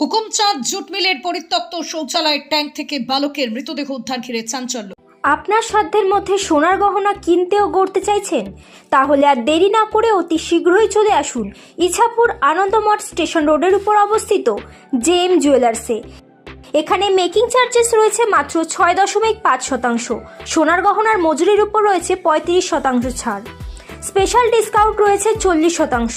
Hukumchand jute মিলের পরিত্যক্ত শৌচালয়ের tank থেকে বালকের মৃতদেহ উদ্ধার ঘিরে চাঞ্চল্য। আপনার সাধ্যের মধ্যে সোনার গহনা কিনতেও গড়তে চাইছেন? তাহলে আর দেরি না করে অতি শীঘ্রই চলে আসুন ইছাপুর আনন্দমঠ স্টেশন রোডের উপর অবস্থিত জে এম জুয়েলার্সে। এখানে মেকিং চার্জেস রয়েছে মাত্র ছয় দশমিক পাঁচ শতাংশ। সোনার গহনার মজুরির উপর রয়েছে পঁয়ত্রিশ শতাংশ ছাড়। স্পেশাল ডিসকাউন্ট রয়েছে চল্লিশ শতাংশ।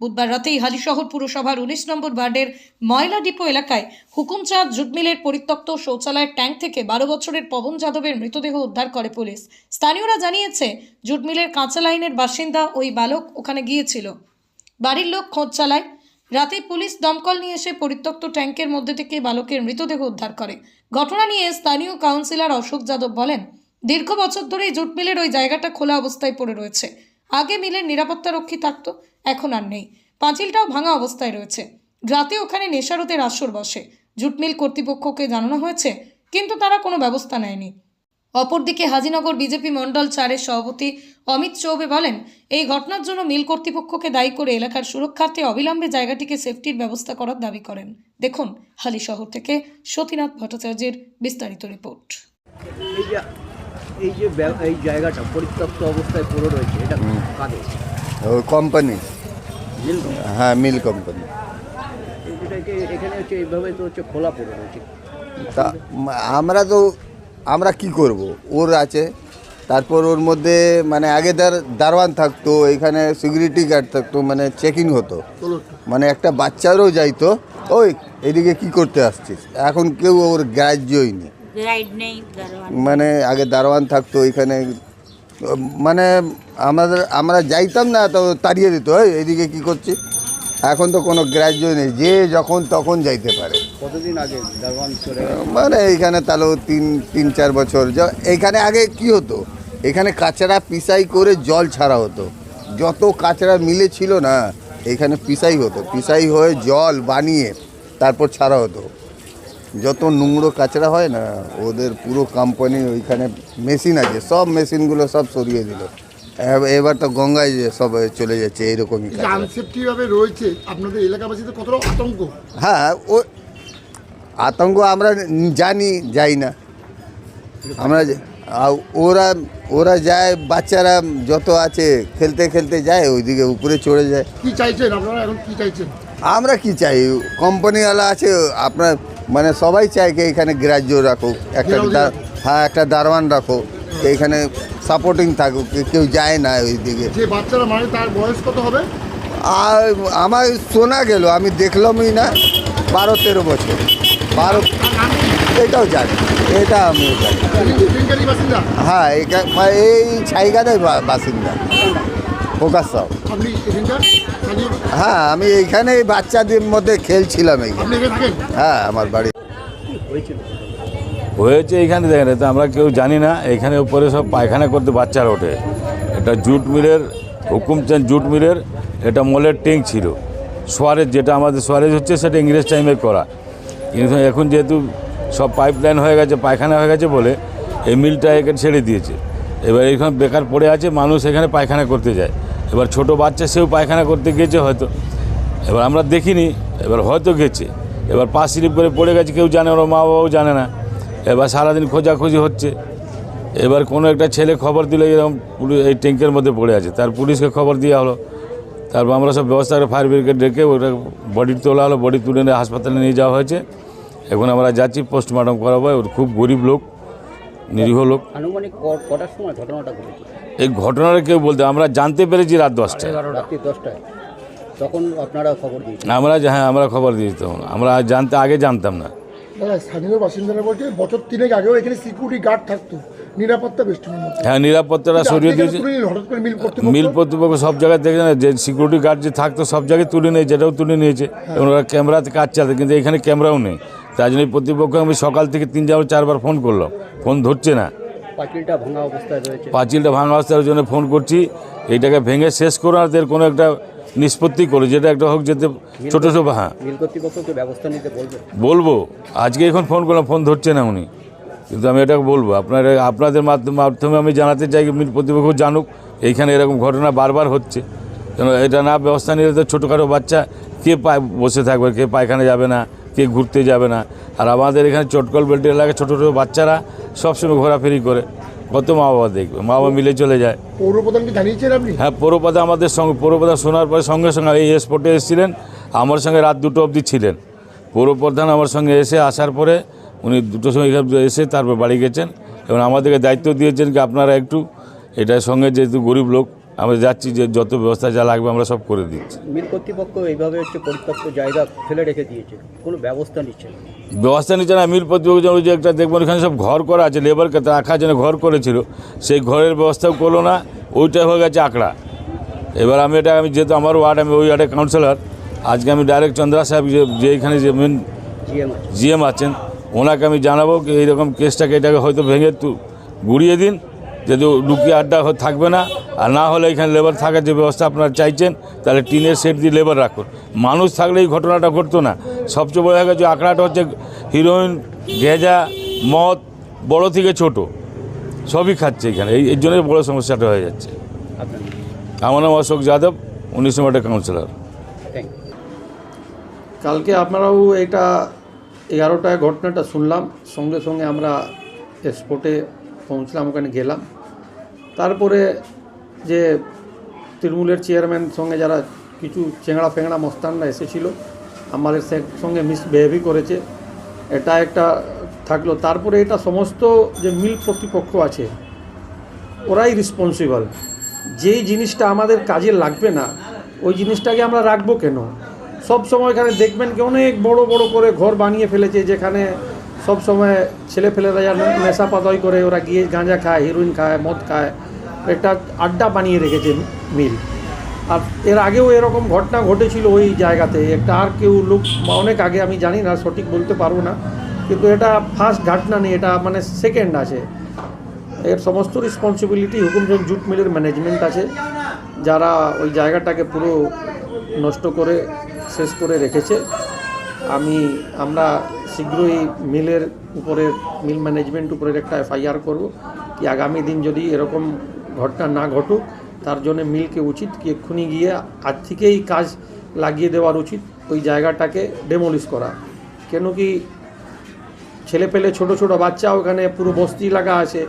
বুধবার রাতেই হালিশহর পুরসভার উনিশ নম্বর ওয়ার্ডের ময়লা ডিপো এলাকায় হুকুমচাঁদ জুটমিলের পরিত্যক্ত শৌচালয়ের ট্যাঙ্ক থেকে বারো বছরের পবন যাদবের মৃতদেহ উদ্ধার করে পুলিশ। স্থানীয়রা জানিয়েছে, জুটমিলের কাঁচা লাইনের বাসিন্দা ওই বালক ওখানে গিয়েছিল। বাড়ির লোক খোঁজ চালায়। রাতে পুলিশ দমকল নিয়ে এসে পরিত্যক্ত ট্যাঙ্কের মধ্যে থেকে বালকের মৃতদেহ উদ্ধার করে। ঘটনা নিয়ে স্থানীয় কাউন্সিলর অশোক যাদব বলেন, দীর্ঘ বছর ধরেই জুট মিলের ওই জায়গাটা খোলা অবস্থায় পড়ে রয়েছে। আগে মিলের নিরাপত্তা রক্ষী থাকতো, এখন আর নেই। পাঁচিলটাও ভাঙা অবস্থায় রয়েছে। রাতে ওখানে নেশারতের আসর বসে। জুট মিল কর্তৃপক্ষকে জানানো হয়েছে, কিন্তু তারা কোনো ব্যবস্থা নেয়নি। অপরদিকে হাজিনগর বিজেপি মণ্ডল চারের সভাপতি অমিত চৌবে বলেন, এই ঘটনার জন্য মিল কর্তৃপক্ষকে দায়ী করে এলাকার সুরক্ষার্থে অবিলম্বে জায়গাটিকে সেফটির ব্যবস্থা করার দাবি করেন। দেখুন, হালি শহর থেকে সতীনাথ ভট্টাচার্যের বিস্তারিত রিপোর্ট। এই যে এই জায়গাটা পরিত্যক্ত অবস্থায় পড়ে রয়েছে এটা কাদের? কোম্পানি মিল হ্যাঁ মিল কোম্পানি এটাকে এখানে হচ্ছে এইভাবে তো হচ্ছে খোলা পড়ে রয়েছে। তা আমরা তো আমরা কি করব? ওর আছে তারপর ওর মধ্যে মানে আগে দার দারোয়ান থাকতো এখানে সিকিউরিটি গার্ড থাকতো মানে চেকিং হতো। মানে একটা বাচ্চারও যাইতো ওই এদিকে কি করতে আসছিস? এখন কেউ ওর গ্রাহ্যই নেই। গাইড নেই মানে আগে দারোয়ান থাকতো এখানে মানে আমাদের আমরা যাইতাম না তো তাড়িয়ে দিত "এই, এদিকে কি করছি এখন তো কোনো গ্রাহ্য নেই যে যখন তখন যাইতে পারে। কতদিন আগে মানে এইখানে তাহলে তিন তিন চার বছর য- এইখানে আগে কি হতো? এখানে কাঁচড়া পিসাই করে জল ছাড়া হতো। যত কাঁচড়া মিলে ছিল না এখানে পিসাই হতো পিসাই হয়ে জল বানিয়ে তারপর ছাড়া হতো। যত নোংরো কাঁচড়া হয় না ওদের পুরো কোম্পানি ওইখানে মেশিন আছে। সব মেশিনগুলো সব সরিয়ে দিল। এবার তো গঙ্গায় যে সব চলে যাচ্ছে এইরকমই রয়েছে? আপনাদের এলাকাবাসীদের কতটা আতঙ্ক? হ্যাঁ ও আতঙ্ক আমরা জানি যাই না। আমরা ওরা ওরা যায় বাচ্চারা যত আছে খেলতে খেলতে যায় ওইদিকে উপরে চড়ে যায়। কি চাইছেন আপনারা এখন? কি চাইছেন? আমরা কি চাই? কোম্পানিওয়ালা আছে আপনার মানে সবাই চায় কি এখানে গ্রাহ্য রাখুক একটা হ্যাঁ একটা দারোয়ান রাখো এখানে সাপোর্টিং থাকুক কেউ যায় না ওইদিকে। যে বাচ্চারা মানে তার বয়স কত হবে? আর আমার শোনা গেল আমি দেখলামই না বারো তেরো বছর। বারো এটাও জানি এটা আমিও জানি। হ্যাঁ মানে এই ছাইগাদের বাসিন্দা। হ্যাঁ আমি এইখানে বাচ্চাদের মধ্যে খেলছিলাম এইখানে হ্যাঁ আমার বাড়ি। হয়েছে এখানে দেখেন এটা আমরা কেউ জানি না এখানে উপরে সব পায়খানা করতে বাচ্চারা ওঠে। এটা জুট মিলের হুকুমচাঁদ জুট মিলের এটা মলের ট্যাঙ্ক ছিল। সোয়ারেজ যেটা আমাদের সোয়ারেজ হচ্ছে সেটা ইংরেজ টাইমে করা। কিন্তু এখন যেহেতু সব পাইপ লাইন হয়ে গেছে পায়খানা হয়ে গেছে বলে এই মিলটা এখানে ছেড়ে দিয়েছে। এবার এখানে বেকার পড়ে আছে মানুষ এখানে পায়খানা করতে যায়। এবার ছোট বাচ্চা সেও পায়খানা করতে গেছে হয়তো। এবার আমরা দেখিনি, এবার হয়তো গেছে। এবার পাশ স্লিপ করে পড়ে গেছে, কেউ জানে ওর মা বাবাও জানে না। এবার সারাদিন খোঁজাখুঁজি হচ্ছে। এবার কোনো একটা ছেলে খবর দিলে, এরকম পুলিশ এই ট্যাঙ্কের মধ্যে পড়ে আছে। তার পুলিশকে খবর দেওয়া হলো। তারপর আমরা সব ব্যবস্থা করে ফায়ার ব্রিগেড ডেকে ওটা বডি তোলা হলো বডি তুলে নিয়ে হাসপাতালে নিয়ে যাওয়া হয়েছে। এখন আমরা যাচ্ছি পোস্টমর্টম করাবো। ওর খুব গরিব লোক। নিরীহ লোক। আনুমানিক কটার সময় ঘটনাটা ঘটেছে? এই ঘটনাটা কেউ বলতে আমরা জানতে পেরেছি রাত দশটায়। রাত্রি দশটায়। তখন আপনারা খবর দিয়েছেন? আমরা যে- হ্যাঁ আমরা খবর দিয়ে দিতাম আমরা জানতে আগে জানতাম না। স্থানীয় বাসিন্দারা বলছে বছর তিনেক আগেও এখানে সিকিউরিটি গার্ড থাকতো। নিরাপত্তা বেষ্টনীর হ্যাঁ নিরাপত্তাটা সরিয়ে দিয়েছে। মিল কর্তৃপক্ষ সব জায়গায় দেখে যে সিকিউরিটি গার্ড যে থাকতো সব জায়গায় তুলে নিয়েছে এটাও তুলে নিয়েছে। এবং ওরা ক্যামেরাতে কাজ চালাতে কিন্তু এখানে ক্যামেরাও নেই। তাই জন্য এই কর্তৃপক্ষ আমি সকাল থেকে তিন চার চারবার ফোন করলাম। ফোন ধরছে না। পাঁচিলটা ভাঙা অবস্থায় রয়েছে। পাঁচিলটা ভাঙা অবস্থার জন্য ফোন করছি। এইটাকে ভেঙে শেষ করো আর এদের কোনো একটা নিষ্পত্তি করো যেটা একটা হোক যেতে ছোটো ছোটো হ্যাঁ। বলবে? আজকে এখন ফোন করলাম ফোন ধরছে না উনি। কিন্তু আমি এটা বলব আপনার আপনাদের মাধ্যমে আমি জানাতে চাই মিল প্রতিপক্ষ জানুক। এইখানে এরকম ঘটনা বারবার হচ্ছে। কেন এটা না ব্যবস্থা নিলে তো ছোটোখাটো বাচ্চা কে পায় বসে থাকবে কে পায়খানে যাবে না। কে ঘুরতে যাবে না। আর আমাদের এখানে চটকল বেল্ট এলাকায় ছোটো ছোটো বাচ্চারা সবসময় ঘোরাফেরি করে। কত মা বাবা দেখবে। মা বাবা মিলে চলে যায়। পৌর জানিয়েছেন আপনি? হ্যাঁ পৌরপাদা আমাদের সঙ্গে পৌরপাদা শোনার পরে সঙ্গে সঙ্গে এই স্পটে এসেছিলেন। আমার সঙ্গে রাত দুটো অবধি ছিলেন। পৌরপ্রধান আমার সঙ্গে এসে আসার পরে উনি দুটোর সময় এখানে এসে তারপর বাড়ি গেছেন। এবং আমাদেরকে দায়িত্ব দিয়েছেন কি আপনারা একটু এটার সঙ্গে যেহেতু গরিব লোক আমরা যাচ্ছি যে যত ব্যবস্থা যা লাগবে আমরা সব করে দিচ্ছি। মিল কর্তৃপক্ষ এইভাবে হচ্ছে পরিত্যক্ত জায়গা ফেলে রেখে দিয়েছে। কোনো ব্যবস্থা নিচ্ছে না। ব্যবস্থা নিচ্ছে না মিল ওই যে একটা দেখবেন ওখানে সব ঘর করা আছে লেবারকে রাখার জন্য ঘর করেছিল সেই ঘরের ব্যবস্থাও করল না ওইটা হয়ে গেছে আঁকড়া। এবার আমি এটা আমি যেহেতু আমার ওয়ার্ড আমি ওই ওয়ার্ডের কাউন্সিলর আজকে আমি ডাইরেক্ট চন্দ্রা সাহেব যে যে এখানে যে মেন জিএম আছে। জিএম আছেন ওনাকে আমি জানাব কি এইরকম কেসটাকে এটাকে হয়তো ভেঙে তু গুড়িয়ে দিন। যদি লুকিয়ে আড্ডা থাকবে না, আর না হলে এখানে লেবার থাকার যে ব্যবস্থা আপনারা চাইছেন, তাহলে টিনের সেট দিয়ে লেবার রাখুন। মানুষ থাকলে এই ঘটনাটা ঘটতো না। সবচেয়ে বড় হয়ে যে আঁকড়াটা হচ্ছে হিরোইন, গেজা, মদ, বড় থেকে ছোট, সবই খাচ্ছে এখানে। এই এর জন্যই বড় সমস্যাটা হয়ে যাচ্ছে। আমার নাম অশোক যাদব, উনিশ নম্বরের কাউন্সিলর কালকে আপনারাও এটা এগারোটায় ঘটনাটা শুনলাম। সঙ্গে সঙ্গে আমরা স্পটে পৌঁছলাম, ওখানে গেলাম। তারপরে যে তৃণমূলের চেয়ারম্যান সঙ্গে যারা কিছু চেংড়া ফেংড়া মস্তানরা এসেছিল, আমাদের সঙ্গে মিসবিহেভই করেছে। এটা একটা থাকল। তারপরে এটা সমস্ত যে মিল প্রতিপক্ষ আছে, ওরাই রেসপন্সিবল যেই জিনিসটা আমাদের কাজে লাগবে না, ওই জিনিসটাকে আমরা রাখব কেন? সব সময় এখানে দেখবেন কি অনেক বড় বড় করে ঘর বানিয়ে ফেলেছে, যেখানে সব সময় ছেলে ফেলেরা যা নেশা পাতাই করে, ওরা গিয়ে গাঁজা খায় হিরোইন খায়, মদ খায়, একটা আড্ডা বানিয়ে রেখেছে মিল। আর এর আগেও এরকম ঘটনা ঘটেছিল ওই জায়গাতে। একটা আর কেউ লোক অনেক আগে আমি জানি না, সঠিক বলতে পারব না, কিন্তু এটা ফার্স্ট ঘটনা নেই এটা মানে সেকেন্ড আছে। এর সমস্ত রেসপন্সিবিলিটি হুকুমচন্দ জুট মিলের ম্যানেজমেন্ট আছে, যারা ওই জায়গাটাকে পুরো নষ্ট করে, শেষ করে রেখেছে। আমি, আমরা শীঘ্রই মিলের উপরে, মিল ম্যানেজমেন্ট উপরে একটা এফআইআর করব কি আগামী দিন যদি এরকম ঘটনা না ঘটুক, তার জন্য মিলকে উচিত কি এক্ষুনি গিয়ে আজ থেকেই কাজ লাগিয়ে দেওয়ার উচিত, ওই জায়গাটাকে ডেমোলিশ করা। কেন কি ছেলে পেলে ছোট ছোট বাচ্চা ওখানে পুরো বস্তি লাগা আছে,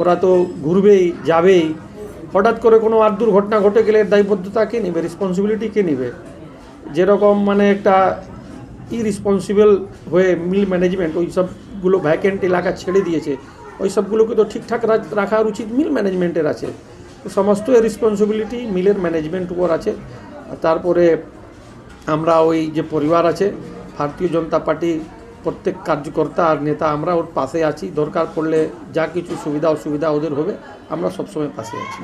ওরা তো ঘুরবেই, যাবেই। হঠাৎ করে কোনো আর দুর্ঘটনা ঘটে গেলে দায়বদ্ধতা কে নেবে? রেসপন্সিবিলিটি কে নেবে? যেরকম মানে একটা ইরেসপন্সিবল হয়ে মিল ম্যানেজমেন্ট ওই সবগুলো ভ্যাকেন্ট এলাকা ছেড়ে দিয়েছে। ওই সবগুলোকে তো ঠিকঠাক রাখার উচিত মিল ম্যানেজমেন্টের আছে। তো সমস্ত রেসপন্সিবিলিটি মিলের ম্যানেজমেন্ট উপর আছে। তারপরে আমরা ওই যে পরিবার আছে, ভারতীয় জনতা পার্টি প্রত্যেক কার্যকর্তা আর নেতা, আমরা ওর পাশে আছি। দরকার পড়লে যা কিছু সুবিধা, অসুবিধা ওদের হবে, আমরা সবসময় পাশে আছি।